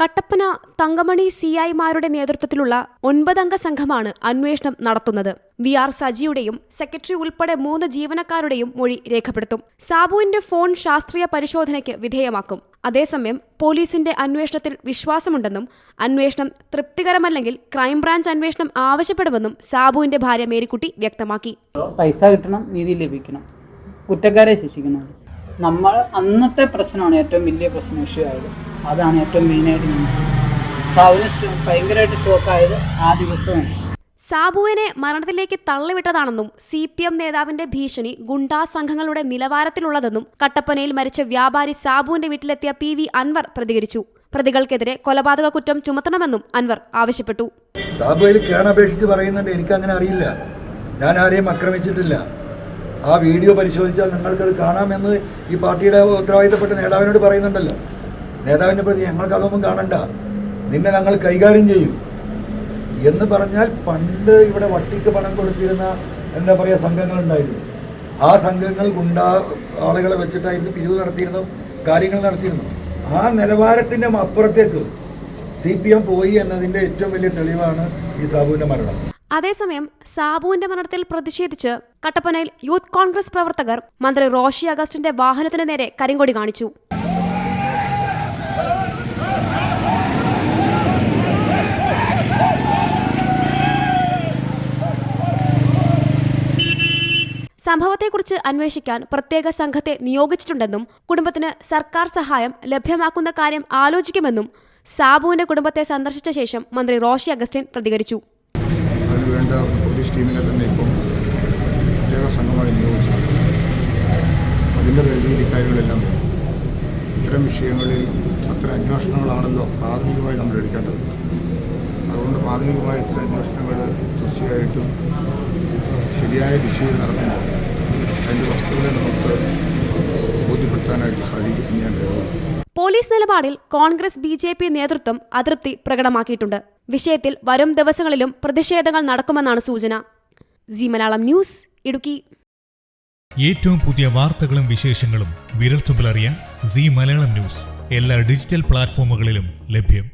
Kattappana Thankamani C ഐമാരുടെ നേതൃത്വത്തിലുള്ള ഒൻപതംഗ സംഘമാണ് അന്വേഷണം നടത്തുന്നത്. വി ആർ സജിയുടെയും സെക്രട്ടറി ഉൾപ്പെടെ മൂന്ന് ജീവനക്കാരുടെയും മൊഴി രേഖപ്പെടുത്തും. സാബുവിന്റെ ഫോൺ ശാസ്ത്രീയ പരിശോധനയ്ക്ക് വിധേയമാക്കും. അതേസമയം പോലീസിന്റെ അന്വേഷണത്തിൽ വിശ്വാസമുണ്ടെന്നും അന്വേഷണം തൃപ്തികരമല്ലെങ്കിൽ ക്രൈംബ്രാഞ്ച് അന്വേഷണം ആവശ്യപ്പെടുമെന്നും സാബുവിന്റെ ഭാര്യ മേരിക്കുട്ടി വ്യക്തമാക്കി. പൈസ കിട്ടണം നീതി ലഭിക്കണം. കുറ്റക്കാരെ ശിക്ഷിക്കണം. നമ്മൾ അന്നത്തെ പ്രശ്നമാണ് ഏറ്റവും വലിയ പ്രശ്നം ഇഷ്യൂ ആയത്. അതാണ് ഏറ്റവും മെയിനായിട്ട് സ്റ്റോ- ഭയങ്കരമായിട്ട് ഷോക്കായത് ആ ദിവസമാണ്. സാബുവിനെ മരണത്തിലേക്ക് തള്ളിവിട്ടതാണെന്നും സി പി എം നേതാവിന്റെ ഭീഷണി ഗുണ്ടാ സംഘങ്ങളുടെ നിലവാരത്തിലുള്ളതെന്നും കട്ടപ്പനയിൽ മരിച്ച വ്യാപാരി സാബുവിന്റെ വീട്ടിലെത്തിയ പി വി അൻവർ പ്രതികരിച്ചു. പ്രതികൾക്കെതിരെ കൊലപാതക കുറ്റം ചുമത്തണമെന്നും അൻവർ ആവശ്യപ്പെട്ടു. കേണപേക്ഷിച്ച് പറയുന്നുണ്ട് എനിക്കങ്ങനെ അറിയില്ല. ഞാൻ ആരെയും ആക്രമിച്ചിട്ടില്ല. ആ വീഡിയോ പരിശോധിച്ചാൽ നിങ്ങൾക്കത് കാണാമെന്ന് ഈ പാർട്ടിയുടെ ഉത്തരവാദിത്തപ്പെട്ട നേതാവിനോട് പറയുന്നുണ്ടല്ലോ. നേതാവിനെ പ്രതി ഞങ്ങൾക്ക് അതൊന്നും കാണണ്ട. നിന്നെ ഞങ്ങൾ കൈകാര്യം ചെയ്യും. എന്ന് പറഞ്ഞാൽ പണ്ട് ഇവിടെ വട്ടിക്ക് പണം കൊടുത്തിരുന്ന എന്താ പറയുക സംഘങ്ങളുണ്ടായിരുന്നു. ആ സംഘങ്ങൾ ഗുണ്ടാ ആളുകളെ വെച്ചിട്ടായിരുന്നു പിരിവ് നടത്തിയിരുന്നു കാര്യങ്ങൾ നടത്തിയിരുന്നു ആ നിലവാരത്തിന്റെ അപ്പുറത്തേക്ക് സി പി എം പോയി എന്നതിന്റെ ഏറ്റവും വലിയ തെളിവാണ് ഈ സാബുവിന്റെ മരണം. അതേസമയം സാബുവിന്റെ മരണത്തിൽ പ്രതിഷേധിച്ച് കട്ടപ്പനയിൽ യൂത്ത് കോൺഗ്രസ് പ്രവർത്തകർ മന്ത്രി റോഷി അഗസ്റ്റിന്റെ വാഹനത്തിന് നേരെ കരിങ്കൊടി കാണിച്ചു. സംഭവത്തെക്കുറിച്ച് അന്വേഷിക്കാൻ പ്രത്യേക സംഘത്തെ നിയോഗിച്ചിട്ടുണ്ടെന്നും കുടുംബത്തിന് സർക്കാർ സഹായം ലഭ്യമാക്കുന്ന കാര്യം ആലോചിക്കുമെന്നും സാബുവിന്റെ കുടുംബത്തെ സന്ദർശിച്ച ശേഷം മന്ത്രി റോഷി അഗസ്റ്റിൻ പ്രതികരിച്ചു. അതിന് പോലീസ് ടീമിനെ തന്നെ ഇപ്പം പ്രത്യേക സംഘമായി നിയോഗിച്ചിട്ടുണ്ട്. അതിന്റെ പരിധിയിൽ ഇക്കാര്യങ്ങളെല്ലാം ഇത്തരം വിഷയങ്ങളിൽ അത്തരം അന്വേഷണങ്ങളാണല്ലോ പ്രാഥമികമായി നമ്മൾ എടുക്കേണ്ടത്. അതുകൊണ്ട് പ്രാഥമികമായ ഇത്തരം അന്വേഷണങ്ങൾ തീർച്ചയായിട്ടും ശരിയായ ദിശയിൽ നടക്കുമ്പോൾ അതിന്റെ വസ്തുതകളെ നമുക്ക് ബോധ്യപ്പെടുത്താനായിട്ട് സാധിക്കും ഞാൻ കരുതുന്നു. പോലീസ് നിലപാടിൽ കോൺഗ്രസ് ബി ജെ പി നേതൃത്വം അതൃപ്തി പ്രകടമാക്കിയിട്ടുണ്ട്. വിഷയത്തിൽ വരും ദിവസങ്ങളിലും പ്രതിഷേധങ്ങൾ നടക്കുമെന്നാണ് സൂചന. Zee Malayalam news Idukki. ഏറ്റവും പുതിയ വാർത്തകളും വിശേഷങ്ങളും വിരൽത്തുമ്പിലറിയാൻ സി മലയാളം ന്യൂസ് എല്ലാ ഡിജിറ്റൽ പ്ലാറ്റ്ഫോമുകളിലും ലഭ്യം.